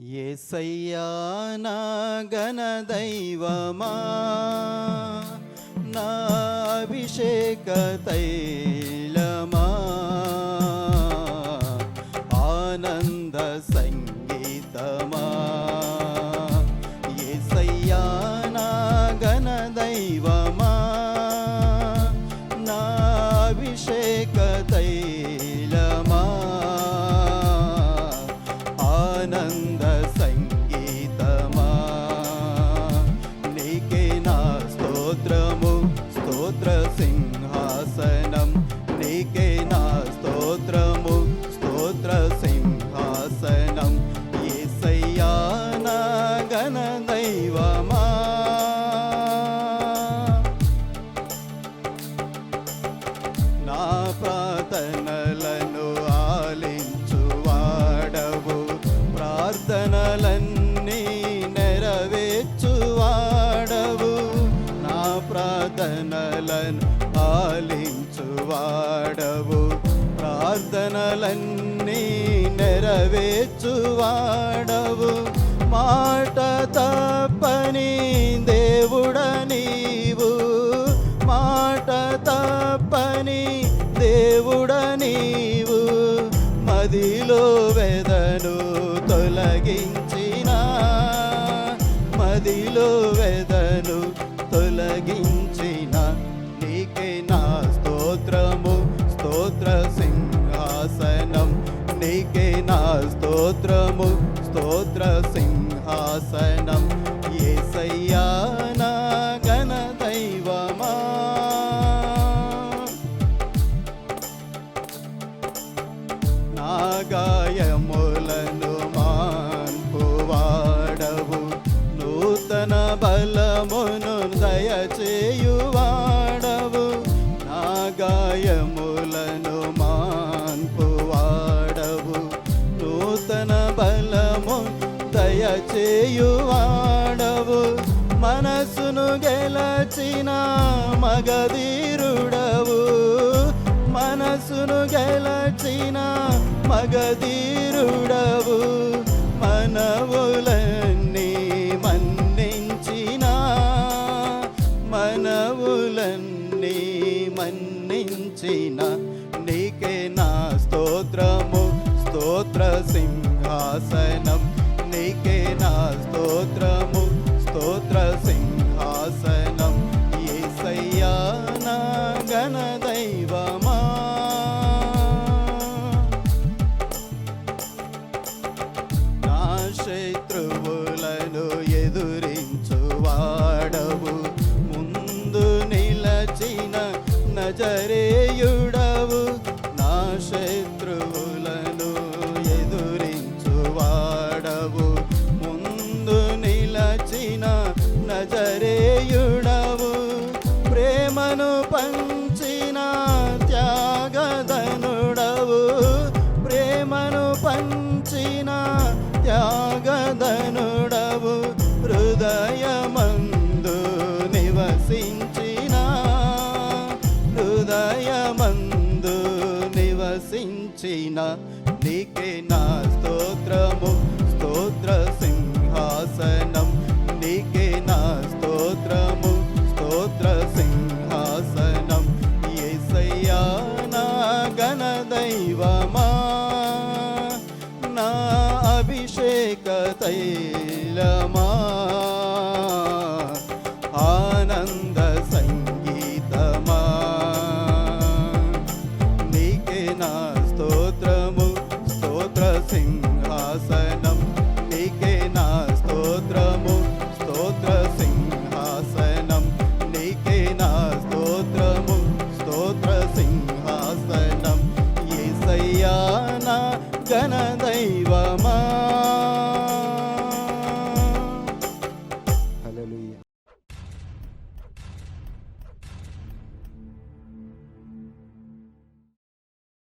ये सया न गणदैवमाभिषेकतैलमा స్తోత్రము స్తోత్ర సింహాసనం నీకే నా స్తోత్రము స్తోత్ర సింహాసనం. ఏసయ్యా నా గణ దైవమా. నా ప్రా వాడవు ప్రార్థనలన్నీ నెరవేర్చువాడవు. మాట తప్పని దేవుడ నీవు. మాట తప్పని దేవుడ నీవు. మదిలో వెదను తొలగించిన మదిలో వెదను తొలగించిన స్తోత్రము స్తోత్ర సింహాసనం. ఏసయ్యా నా గణ దైవమా. నాగాయములను మాన్పువాడవు. నూతన బలమును దయచేయువాడవు. నాగాయములను దయచేయువాడవు. మనసును గెలచిన మగధీరుడవు. మనసును గెలచిన మగధీరుడవు. మనవులన్నీ మన్నించిన మనవులన్నీ మన్నించిన నీకే నా స్తోత్రము. స్తోత్ర సింహాసనం స్తోత్రము స్తోత్ర సింహాసనం ఏసయ్యా నా గణ దైవమా. నా శత్రువులను ఎదురించు వాడవు. నజరేయుడవు ప్రేమను పంచిన త్యాగదనుడవు ప్రేమను పంచిన త్యాగదనుడవు హృదయమందు నివసించిన హృదయమందు నివసించిన నీకే నా స్తోత్రము. దైవమా? నా అభిషేక తైలమా? ఆనంద సంగీతమా? నీకే నా స్తోత్రము స్తోత్ర సింహాసనం.